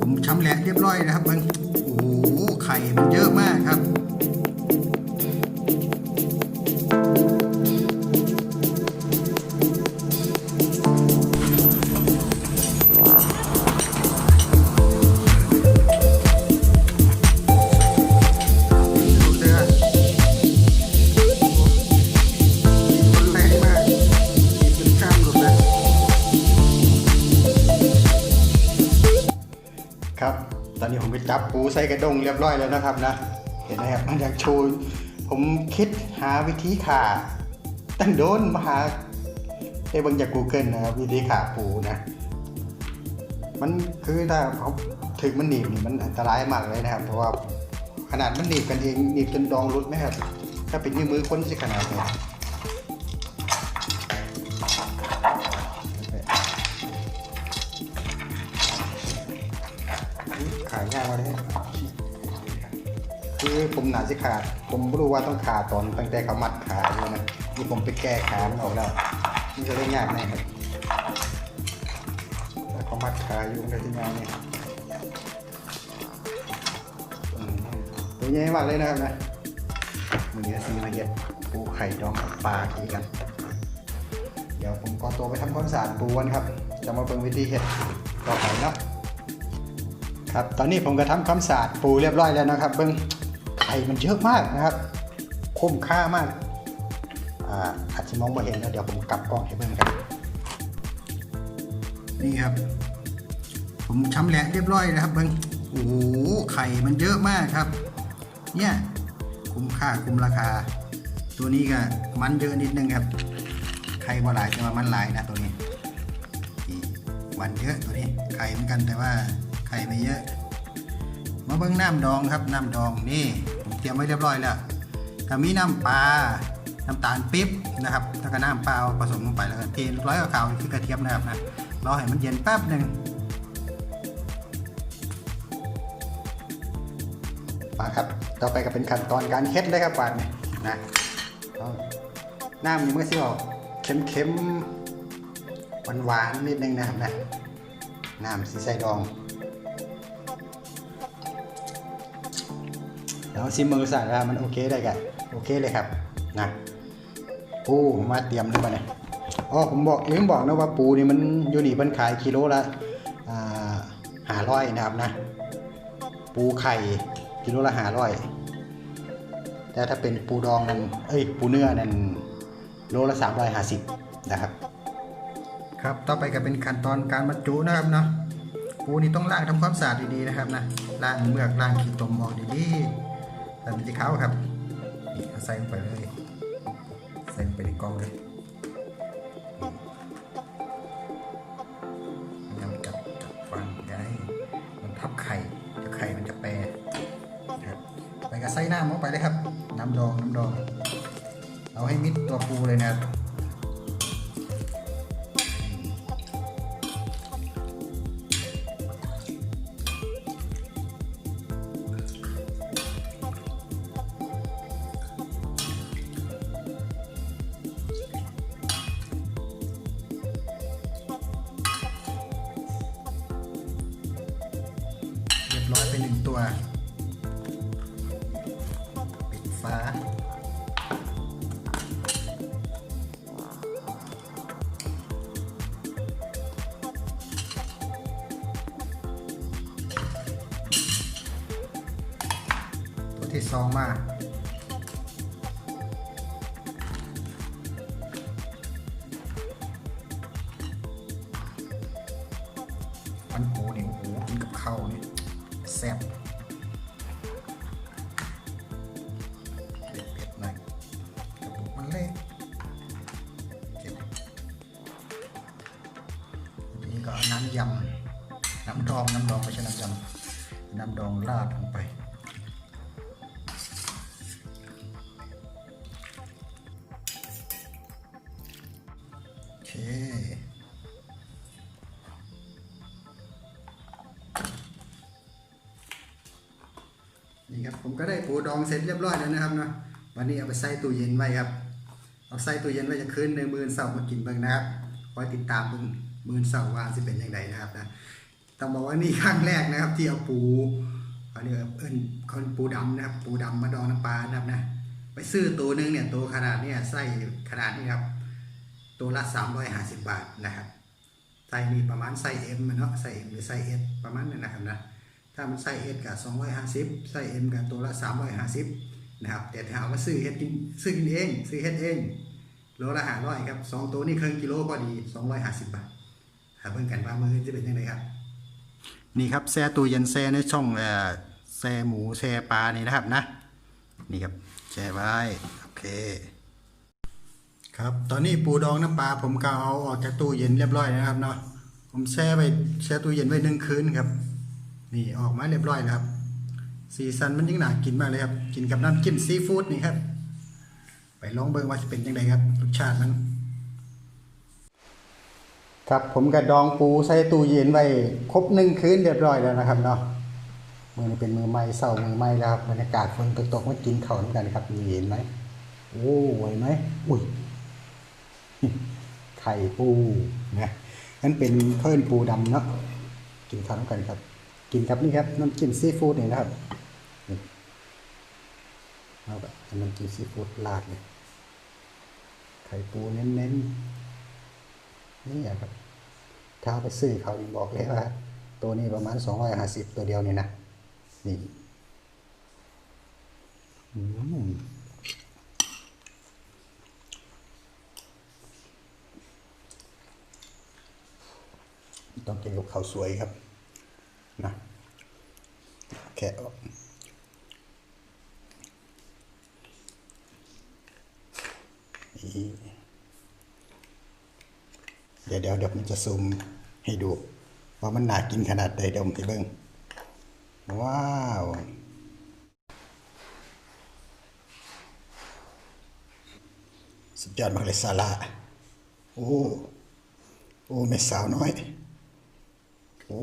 ผมชำแหละเรียบร้อยนะครับมันโอ้โหไข่มันเยอะมากครับ ครับ ตอนนี้ผมไปจับปูใส่กระดงเรียบร้อยแล้วนะครับนะ เห็นไหมครับมันอยากโชว์ผมคิดหาวิธีขาตั้งโดนมาหาได้บางจาก Google นะครับวิธีขาปูนะ มันคือถ้าเขาถึงมันหนีบนี่มันอันตรายมากเลยนะครับ เพราะว่าขนาดมันหนีบกันเองหนีบจนดองรุดไหมครับ ถ้าเป็นนิ้วมือคนจะขนาดไหน ขายยาเลยคือผมหนาสิขาด ผมไม่รู้ว่าต้องขาดตอนตั้งแต่เขามัดขาเลยนะนี่ผมไปแก้ขามันออกแล้วนี่จะได้ยากแน่ครับแล้วเขามัดขาอยู่ในที่งานนี่ตัวใหญ่มากเลยนะครับนะมือนี้ซีมาเห็ดปูไข่ดองกับปลาทีกัน เดี๋ยวผมขอตัวไปทำความสะอาดปูกันครับ จะมาเบิ่งวิธีเห็ดต่อไปเนาะ ครับ ตอนนี้ผมก็ทำความสะอาดปูเรียบร้อยแล้วนะครับ เบิ่งไข่มันเยอะมากนะครับ คุ้มค่ามากอ่าอาจจะมองไม่เห็นแล้วเดี๋ยวผมกลับกล้องให้เบิ่งครับนี่ครับ ผมช้ำแหละเรียบร้อยนะครับ เบิ้งโอ้ไข่มันเยอะมากครับ เนี่ยคุ้มค่าคุ้มราคา ตัวนี้ก็มันเยอะนิดนึงครับ ไข่บ่หลายแต่ว่ามันหลายนะตัวนี้ มันเยอะตัวนี้ไข่เหมือนกันแต่ว่า ไข่ไม่เยอะ มาเบิ้งน้ำดองครับน้ำดองนี่ผมเตรียมไว้เรียบร้อยแล้วก็มีน้ำปลาน้ำตาลปิ๊บนะครับแล้วก็น้ำเปล่าผสมลงไปแล้วก็เทร้อยกับขาวคือกระเทียมนะครับนะรอให้มันเย็นแป๊บหนึ่งมาครับต่อไปก็เป็นขั้นตอนการเค็ดเลยครับปาดนี่นะน้ำนี่มันก็สิออกเค็มๆหวานๆนิดนึงนะครับนะน้ำสีใส่ดอง เดี๋ยวซิมมือสั่นว่ามันโอเคได้กันโอเคเลยครับนะปูมาเตรียมด้วยมาเนี่ยอ๋อผมบอกลืมบอกนะว่าปูนี่มันอยู่นี่มันขายกิโลละหาร้อยนะครับนะ ปูไข่กิโลละหาร้อยแต่ถ้าเป็นปูดองนั้นเอ้ยปูเนื้อนั้นโลละสามร้อยห้าสิบนะครับ ครับต่อไปก็เป็นขั้นตอนการบรรจุนะครับเนาะปูนี่ต้องล้างทำความสะอาดดีๆนะครับนะล้างเมือกล้างขี้ตมออกดีๆ แต่มันจะเขาครับนี่ใส่ลงไปเลย ใส่ลงไปในกล่องเลยนำจับจับฟังได้มันพับไข่เดี๋ยวไข่มันจะแปรนะครับไปกับไส้น้ำลงไปเลยครับ น้ำดองน้ำดอง เอาให้มิดตัวปูเลยนะครับ ตัวที่สองมามันปูนี่โอ้โหกินกับข้าวนี่แซ่บเผ็ดๆหน่อยกระปุกมันเล็กเก็บทีนี้ก็เอาน้ำยำน้ำดองน้ำดองไม่ใช่น้ำยำน้ำดองราดลงไป ครับผมก็ได้ปูดองเสร็จเรียบร้อยแล้วนะครับเนาะวันนี้เอาไปใส่ตู้เย็นไว้ครับ เอาใส่ตู้เย็นไว้จะคืนในมือเสาร์มากินเบิ่งนะครับคอยติดตามเบิ่งมือเสาร์ว่าสิเป็นอย่างไรนะครับนะต้องบอกว่านี่ครั้งแรกนะครับ ที่เอาปูเขาเรียกว่าเอิ้นเขาปูดำนะครับ ปูดำมาดองน้ำปลานะครับนะไปซื้อตัวหนึงเนี่ยตัวขนาดเนี่ยไส้ขนาดนี้ครับ ตัวละ 350 บาทนะครับไส้นี่ประมาณไส้ M มันเนาะไส้ M หรือไส้ S ประมาณนั้นนะครับนะ ถ้ามันไส้ S กับ250ไส้ M กับตัวละ350นะครับ แต่ถ้าเอามาซื้อเฮ็ดกินซื้อกินเอง ซื้อเฮ็ดเองโลละ500ครับสองตัวนี่ครึ่งกิโลพอดี250บาทหาเบิ่งกันว่ามือจะเป็นยังไงครับ นี่ครับแช่ตู้เย็นแช่ในช่องเอ่อแช่หมูแช่ปลานี่นะครับนะ นี่ครับแช่ไว้โอเค ครับตอนนี้ปูดองน้ำปลาผมก็เอาออกจากตู้เย็นเรียบร้อยแล้วนะครับเนาะผมแช่ไว้แช่ตู้เย็นไว้หนึ่งคืนครับ นี่ออกมาเรียบร้อยแล้วครับ สีสันมันยิ่งหนากินมากเลยครับ กินกับน้ำจิ้มซีฟู้ดนี่ครับ ไปลองเบิ่งว่าจะเป็นยังไงครับรสชาติมัน ครับผมกระดองปูใส่ตู้เย็นไว้ครบหนึ่งคืนเรียบร้อยแล้วนะครับเนาะมือนี้เป็นมือใหม่เศร้ามือใหม่แล้วครับบรรยากาศฝนตกๆมากินข้าวน้ำกันครับเห็นไหมโอ้ไหวไหมอุ้ยไข่ปูนะนั่นเป็นเพิ่นปูดำเนาะกินข้าวน้ำกันครับ กินกับนี่ครับน้ำจิ้มซีฟู้ดนี่นะครับนี่เอาแบบน้ำจิ้มซีฟู้ดราดเลยไข่ปูเน้นๆนนี่ครับถ้าไปซื้อเขานี่บอกเลยว่า ตัวนี้ประมาณ250ตัวเดียวนี่นะนี่ต้องกินกับข้าวสวยครับ นะแค่ออกเดี๋ยวเดี๋ยวเดี๋ยวมันจะซูมให้ดู ว่ามันหนากินขนาดใดเดี๋ยวผมไปเบิ่งว้าวสุดยอดมากเลยซาลาโอ้ โอ้แม่สาวน้อย โอ้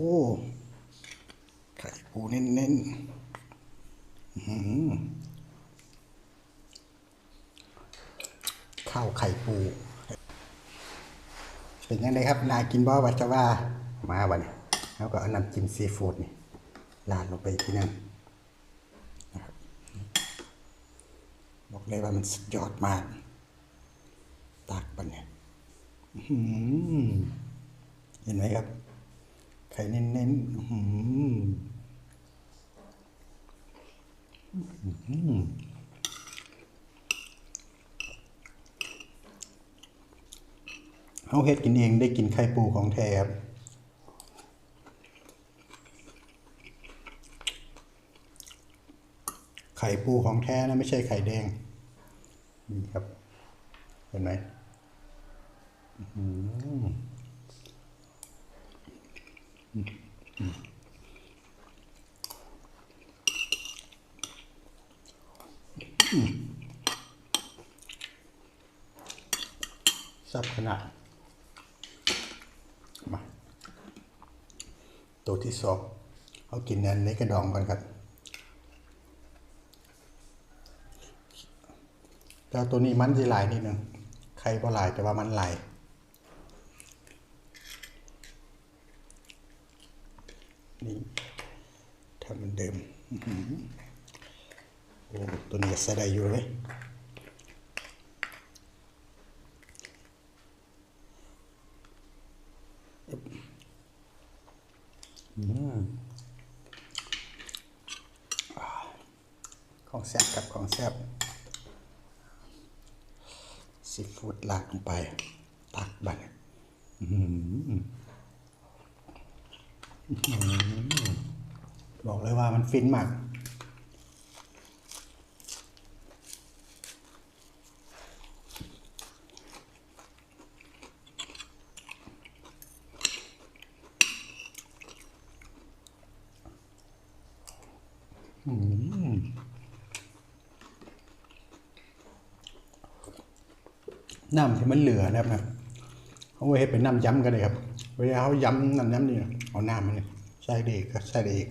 ไข่ปูเน้นๆข้าวไข่ปู เป็นยังไงครับ นากินบ่วัดจะว่ามาวันนี้แล้วก็เอาน้ำจิ้มซีฟู้ดนี่ราดลงไปที่นั่นนะครับบอกเลยว่ามันสุดยอดมาก ตักปันเนี่ยเห็นไหมครับ ไข่เน้นๆ อื้อหืออื้อหือเขาเฮ็ดกินเองได้กินไข่ปูของแท้ครับไข่ปูของแท้นะไม่ใช่ไข่แดง นี่ครับ เห็นไหมอืมอืม ซับขนาด มา ตัวที่สองเอากินอันนี้กระดองก่อนครับแต่ตัวนี้มันจะหลายนิดนึงไข่ก็หลายแต่ว่ามันหลายนี่ทำเหมือนเดิม โอ้ตัวนี้ใส่ได้อยู่เลยของแซ่บกับของแซ่บซีฟู้ดลาดลงไป ตักบันบอกเลยว่ามันฟินมาก น้ำที่มันเหลือนะครับเอาไว้ให้เป็นน้ำย้ำกันเลยครับ เวลาเขาย้ำน้ำย้ำนี่เอาน้ำมันนี่ใส่ได้อีกก็ใส่ได้อีก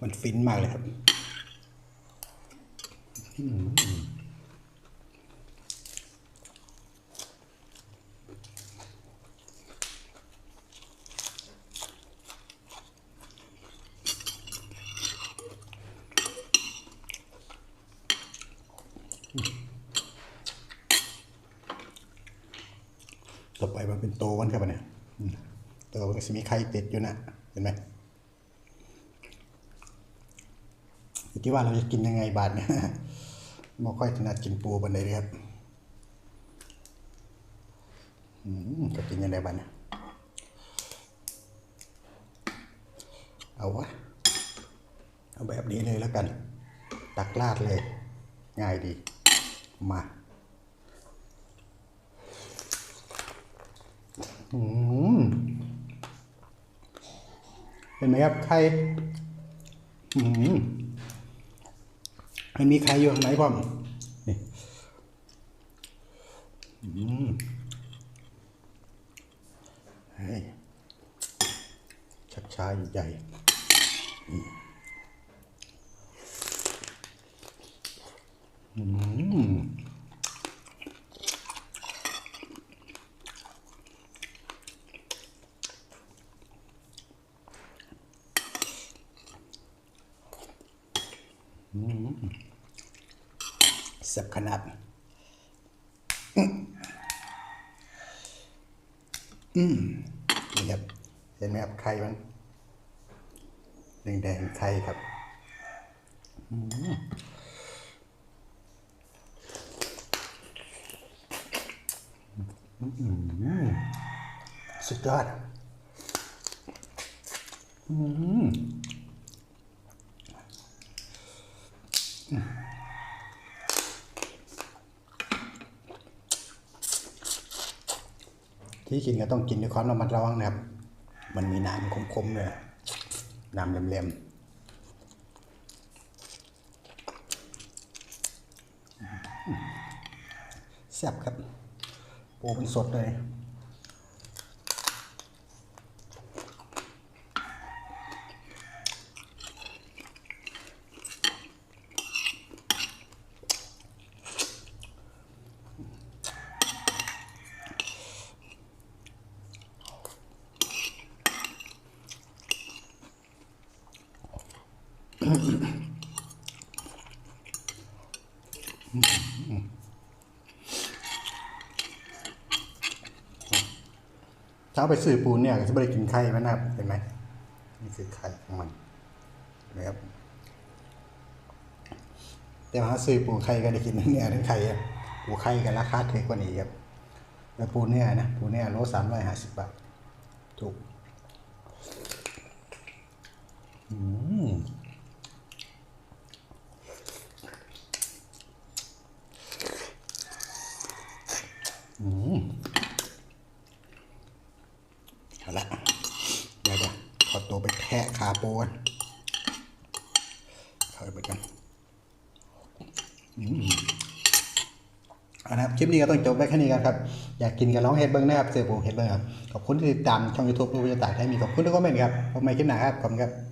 มันฟินมากเลยครับ อืมต่อไปมันเป็นโตวันครับเนี่ยโตมันก็จะมีไข่เป็ดอยู่นะเห็นไหมอยู่ที่ว่าเราจะกินยังไงบาทเนี่ย ม่ค่อยถนัดกินปูบันไดเลยครับอืมจะกินยังไงบ้าทเนี่ยเอาวะ เอาแบบนี้เลยแล้วกัน ตักลาดเลย ง่ายดี มาอืมเห็นไหมครับไข่อืม มันมีใครอยู่ข้างไหนพ่อมนี่อืมเฮ้ยชักช้าใหญ่อืมอืมแซ่บขนาด อืมนี่ครับ เห็นไหมครับไข่มันแดงๆไข่ครับสุดยอดอืม ที่กินก็ต้องกินด้วยความระมัดระวังนะครับ มันมีน้ำคมๆเลยน้ำเล็มๆแซ่บครับ ปูเป็นสดเลย เช้าไปซื้อปูเนี่ยจะไม่ได้กินไข่มันนะครับเห็นไหมนี่คือไข่ของมันนะครับแต่ว่าซื้อปูไข่ก็ได้กินเนี่ยทั้งไข่อะปูไข่กันราคาถูกกว่านี้ครับแล้วปูเนี่ยนะปูเนี่ยโลสามร้อยห้าสิบบาทถูกอืมอืม เอาละเดี๋ยวเดี๋ยวขอตัวไป แทะขาโปกันเข้าไปกันเอานะครับคลิปนี้ก็ต้องจบไว้แค่นี้กันครับ อยากกินกันร้องเฮ็ดเบิ้งนะครับเสือปูเฮ็ดเบิ้งครับ ขอบคุณที่ติดตามช่องยูทูบรูปยาตากให้มีขอบคุณทุกคอมเมนต์ครับพบใหม่คลิปหน้าครับ ขอบคุณครับ